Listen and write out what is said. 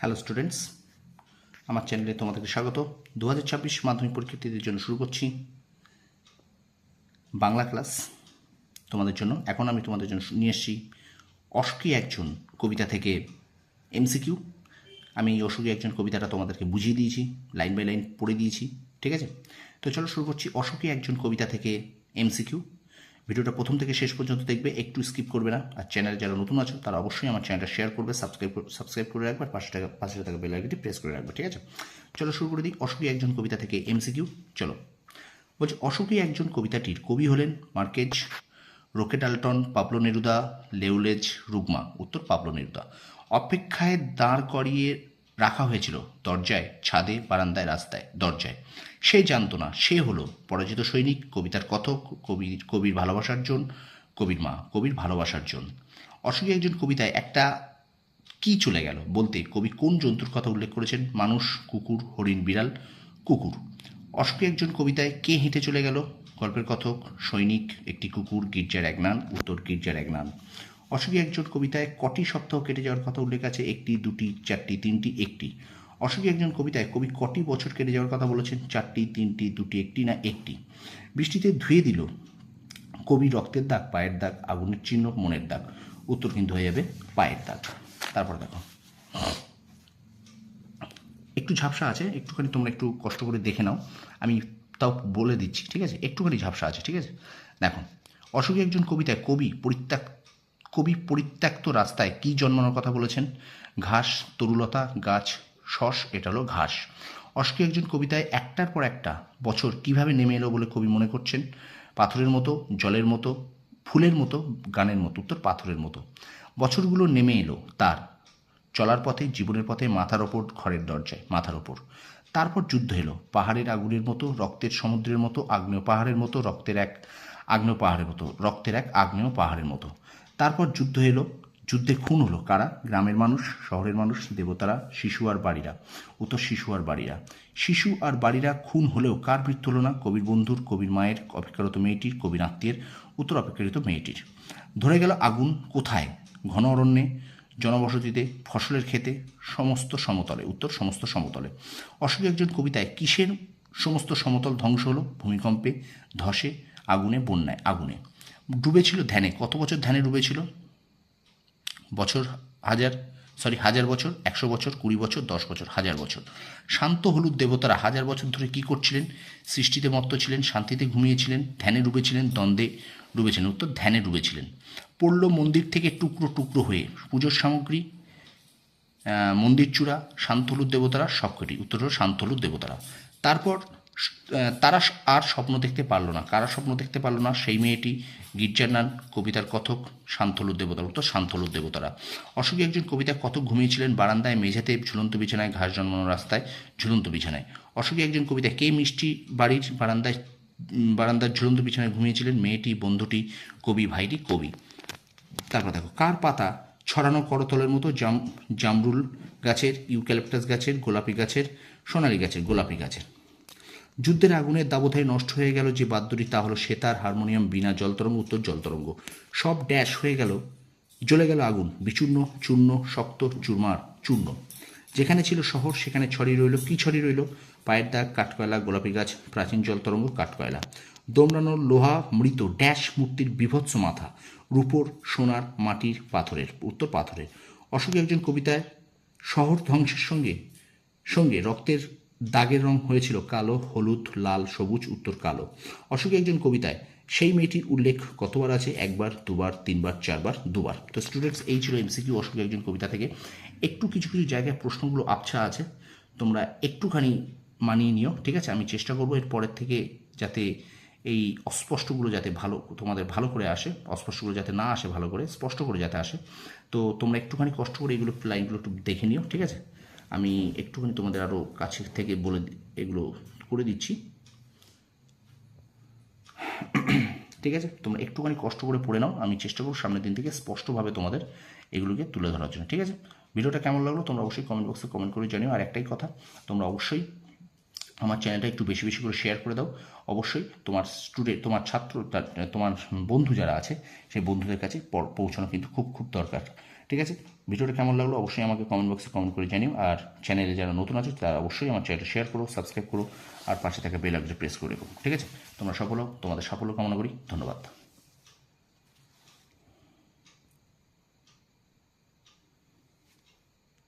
Hello students আমার চ্যানেলে তোমাদেরকে স্বাগত। দু হাজার ছাব্বিশ মাধ্যমিক পরীক্ষার্থীদের জন্য শুরু করছি। বাংলা ক্লাস তোমাদের জন্য। এখন আমি তোমাদের জন্য নিয়ে এসেছি অশোকী একজন কবিতা থেকে এমসিকিউ আমি এই অশোকী একজন কবিতাটা তোমাদেরকে বুঝিয়ে দিয়েছি লাইন বাই লাইন পড়ে দিয়েছি, ঠিক আছে? তো চলো শুরু করছি। অশোকী একজন কবিতা থেকে এমসিকিউ ভিডিওটা প্রথম থেকে শেষ পর্যন্ত দেখবে, একটু স্কিপ করবে না। আর চ্যানেলে যারা নতুন আছো, তারা অবশ্যই আমার চ্যানেলটা শেয়ার করবে সাবস্ক্রাইব সাবস্ক্রাইব করে রাখবে, আর পাশে টাকা পাশে টাকা বেল আইকনটি প্রেস করে রাখবে, ঠিক আছে? চলো শুরু করে দিই। অশোকী একজন কবিতা থেকে এমসিকিউ চলো। বলছে, অশোকী একজন কবিতাটির কবি হলেন মার্কেজ, রোকেট আলটন, পাবলো নেরুদা, লেউলেজ রুগমা উত্তর পাবলো নেরুদা। অপেক্ষায় দাঁড় করিয়ে রাখা হয়েছিল দরজায়, ছাদে, বারান্দায়, রাস্তায়, দরজায়। সে জানতো না, সে হলো পরাজিত সৈনিক, কবিতার কথক, কবির কবির ভালোবাসার জন, কবির মা, কবির ভালোবাসার জন। অশোকী একজন কবিতায় একটা কি চলে গেল বলতে কবি কোন জন্তুর কথা উল্লেখ করেছেন? মানুষ, কুকুর, হরিণ, বিড়াল, কুকুর। অশোকী একজন কবিতায় কে হেঁটে চলে গেল? গল্পের কথক, সৈনিক, একটি কুকুর, গির্জার এক নান, উত্তর গির্জার এক নান। অশোকী একজন কবিতায় কটি সপ্তাহ কেটে যাওয়ার কথা উল্লেখ আছে, একটি, দুটি, চারটি, তিনটি, একটি। অশোকী একজন কবিতায় কবি কটি বছর কেটে যাওয়ার কথা বলেছেন, চারটি, তিনটি, দুটি, একটি না একটি? বৃষ্টিতে ধুয়ে দিল। কবি রক্তের দাগ, পায়ের দাগ, আগুনের চিহ্ন, মনের দাগ। উত্তর কিন্তু হয়ে যাবে পায়ের দাগ। তারপর দেখো। একটু ঝাপসা আছে, একটুখানি তোমরা একটু কষ্ট করে দেখে নাও। আমি তাও বলে দিচ্ছি, ঠিক আছে? একটুখানি ঝাপসা আছে, ঠিক আছে? দেখো অশোকী একজন কবিতায় কবি পরিত্যাগ কবি পরিত্যক্ত রাস্তায় কি জন্মানোর কথা বলেছেন? ঘাস, তরুলতা, গাছ, শস, এটা হলো ঘাস। অশোকী একজন কবিতায় একটার পর একটা বছর কীভাবে নেমে এলো বলে কবি মনে করছেন? পাথরের মতো, জলের মতো, ফুলের মতো, গানের মতো, উত্তর পাথরের মতো। বছরগুলো নেমে এলো তার। চলার পথে, জীবনের পথে, মাথার ওপর, ঘরের দরজায়, মাথার ওপর। তারপর যুদ্ধ এলো। পাহাড়ের আগুনের মতো, রক্তের সমুদ্রের মতো, আগ্নেয় পাহাড়ের মতো, রক্তের এক আগ্নেয় পাহাড়ের মতো, রক্তের এক আগ্নেয় পাহাড়ের মতো। তারপর যুদ্ধ এলো। যুদ্ধে খুন হলো কারা? গ্রামের মানুষ, শহরের মানুষ, দেবতারা, শিশু আর বাড়িরা। উত্তর শিশু আর বাড়িরা। শিশু আর বাড়িরা খুন হলেও কার মৃত্যু হলো না? কবির বন্ধুর, কবির মায়ের, অপেক্ষারত মেয়েটির, কবির আত্মীয়ের উত্তর অপেক্ষাকৃত মেয়েটির। ধরে গেল আগুন কোথায়? ঘন অরণ্যে, জনবসতিতে, ফসলের ক্ষেতে, সমস্ত সমতলে। উত্তর, সমস্ত সমতলে। অশোক একজন কবিতায়, কিসের সমস্ত সমতল ধ্বংস হলো? ভূমিকম্পে, ধসে, আগুনে, বন্যায়, আগুনে। ডুবেছিল ধ্যানে। কত বছর ধ্যানে ডুবেছিল? বছর, হাজার সরি হাজার বছর, একশো বছর, কুড়ি বছর, দশ বছর, হাজার বছর। শান্ত হলুদ দেবতারা হাজার বছর ধরে কি করছিলেন? সৃষ্টিতে মত্ত ছিলেন, শান্তিতে ঘুমিয়েছিলেন, ধ্যানে ডুবেছিলেন, দ্বন্দ্বে ডুবেছিলেন, উত্তর ধ্যানে ডুবেছিলেন। পড়ল মন্দির থেকে টুকরো টুকরো হয়ে। পুজোর সামগ্রী মন্দির চূড়া শান্তলুর দেবতারা সবকটি, উত্তর হলো শান্তলুর দেবতারা। তারপর তারা আর স্বপ্ন দেখতে পারল না। কারা স্বপ্ন দেখতে পারল না? সেই মেয়েটি গির্জার নান কবিতার কথক শান্তলুর দেবতার উত্তর শান্তলুর দেবতারা। অশোকী একজন কবিতা কতক ঘুমিয়েছিলেন বারান্দায়, মেঝেতে ঝুলন্ত বিছানায়, ঘাস জন্মানো রাস্তায় ঝুলন্ত বিছানায়। অশোকী একজন কবিতা কে মিষ্টি বাড়ির বারান্দায় বারান্দার ঝুলন্ত বিছানায় ঘুমিয়েছিলেন? মেয়েটি, বন্ধুটি, কবি, ভাইটি, কবি। তারপর দেখো, কার পাতা ছড়ানো করতলের মতো? জাম জামরুল গাছের, ইউক্যালিপটাস গাছের, গোলাপি গাছের, সোনালি গাছের, গোলাপি গাছের। যুদ্ধের আগুনের দাবধায় নষ্ট হয়ে গেল যে বাদ্যটি, তা হলো সেতার, হারমোনিয়াম, বিনা জলতরঙ্গ, উত্তর জলতরঙ্গ। সব ড্যাশ হয়ে গেল, জ্বলে গেল আগুন, বিচূর্ণ, চূর্ণ, শক্ত, চুরমার, চূর্ণ। যেখানে ছিল শহর, সেখানে ছড়িয়ে রইল। কি ছড়ি রইল? পায়ের দাগ, কাঠকয়লা, গোলাপি গাছ, প্রাচীন জলতরঙ্গ, কাঠকয়লা। দোমড়ানো লোহা, মৃত ড্যাশ মূর্তির বিভৎস মাথা, রূপোর, সোনার, মাটির পাথরের, উত্তর পাথরের। অশোক একজন কবিতায়, শহর ধ্বংসের সঙ্গে সঙ্গে রক্তের দাগের রং হয়েছিল কালো, হলুদ, লাল, সবুজ, উত্তর কালো। অশোক একজন কবিতায়, সেই মেয়েটির উল্লেখ কতবার আছে? একবার, দুবার, তিনবার, চারবার, দুবার? তো স্টুডেন্টস এই ছিল এমসিকিউ অশোক একজন কবিতা থেকে। একটু কিছু কিছু জায়গায় প্রশ্নগুলো আবছা আছে, তোমরা একটুখানি মানিয়ে নিও, ঠিক আছে? আমি চেষ্টা করব এর পরের থেকে যাতে এই অস্পষ্টগুলো যাতে ভালো, তোমাদের ভালো করে আসে, অস্পষ্টগুলো যাতে না আসে ভালো করে, স্পষ্ট করে যাতে আসে। তো তোমরা একটুখানি কষ্ট করে এগুলো লাইনগুলো একটু দেখে নিও, ঠিক আছে? আমি একটুখানি তোমাদের আরও কাছে থেকে বলে এগুলো করে দিচ্ছি। ঠিক আছে? তোমরা একটুখানি কষ্ট করে পড়ে নাও, আমি চেষ্টা করব সামনের দিন থেকে স্পষ্টভাবে তোমাদের এগুলোকে তুলে ধরার জন্য। ঠিক আছে? ভিডিওটা কেমন লাগল তোমরা অবশ্যই কমেন্ট বক্সে কমেন্ট করে জানিও। আর একটাই কথা, তোমরা অবশ্যই আমার চ্যানেলটা একটু বেশি বেশি করে শেয়ার করে দাও। অবশ্যই তোমার স্টুডেন্ট তোমার ছাত্র, তার- তোমার বন্ধু যারা আছে, সেই বন্ধুদের কাছে পৌঁছানো কিন্তু খুব খুব দরকার। ঠিক আছে? ভিডিওটা কেমন লাগল অবশ্যই আমাকে কমেন্ট বক্সে কমেন্ট করে জানিও। আর চ্যানেলে যারা নতুন আছে, তারা অবশ্যই আমার চ্যানেলটা শেয়ার করো সাবস্ক্রাইব করো, আর পাশে থাকা বেল আইকনটা প্রেস করে দেবো ঠিক আছে? তোমরা সফল তোমাদের সাফল্য কামনা করি। ধন্যবাদ।